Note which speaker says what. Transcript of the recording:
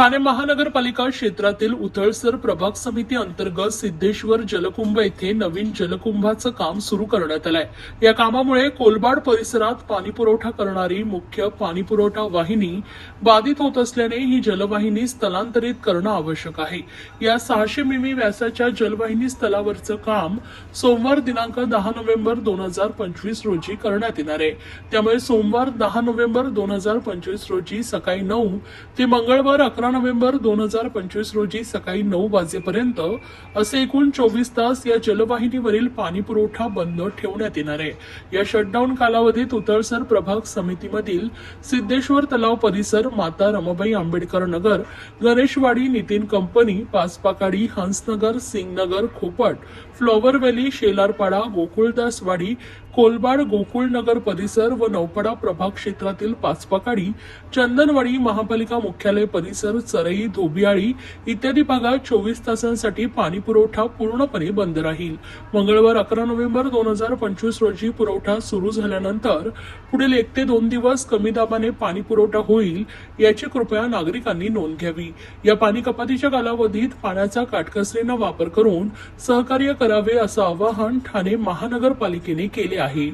Speaker 1: ठाणे महानगरपालिका क्षेत्रातील उथळसर प्रभाग समिती अंतर्गत सिद्धेश्वर जलकुंभ येथे नवीन जलकुंभाचं काम सुरू करण्यात आलंय. या कामामुळे कोलबाड परिसरात पाणी पुरवठा करणारी मुख्य पाणी पुरवठा वाहिनी बाधित होत असल्याने ही जलवाहिनी स्थलांतरित करणं आवश्यक आहे. या सहाशे मिमी व्यासाच्या जलवाहिनी स्थलावरचं काम सोमवार दिनांक दहा नोव्हेंबर दोन हजार पंचवीस रोजी करण्यात येणार आहे. त्यामुळे सोमवार दहा नोव्हेंबर दोन हजार पंचवीस रोजी सकाळी नऊ ते मंगळवार अकरा नोव्हेंबर दोन हजार पंचवीस रोजी सकाळी नऊ वाजेपर्यंत असे एकूण चोवीस तास या जलवाहिनीवरील पाणी पुरवठा बंद ठेवण्यात येणार आहे. या शटडाऊन कालावधीत उतळसर प्रभाग समितीमधील सिद्धेश्वर तलाव परिसर माता Ramabai Ambedkar Nagar Ganeshwadi Nitin company Pachpakhadi Hansnagar Singhnagar Khopat flower valley Shelarpada Gokuldaswadi Kolbad Gokulnagar परिसर व नौपडा प्रभाग क्षेत्रातील पाचपाकाडी चंदनवाडी महापालिका मुख्यालय परिसर चरई धोबियाळी इत्यादी भागात चोवीस तासांसाठी पाणी पुरवठा पूर्णपणे बंद राहील. मंगळवार अकरा नोव्हेंबर दोन हजार पंचवीस रोजी पुरवठा सुरू झाल्यानंतर पुढील एक ते दोन दिवस कमी दाबाने पाणी पुरवठा होईल याची कृपया नागरिकांनी नोंद घ्यावी. या पाणी कपातीच्या कालावधीत पाण्याचा काटकसरीनं वापर करून सहकार्य करावे असं आवाहन ठाणे महानगरपालिकेने केले आहे.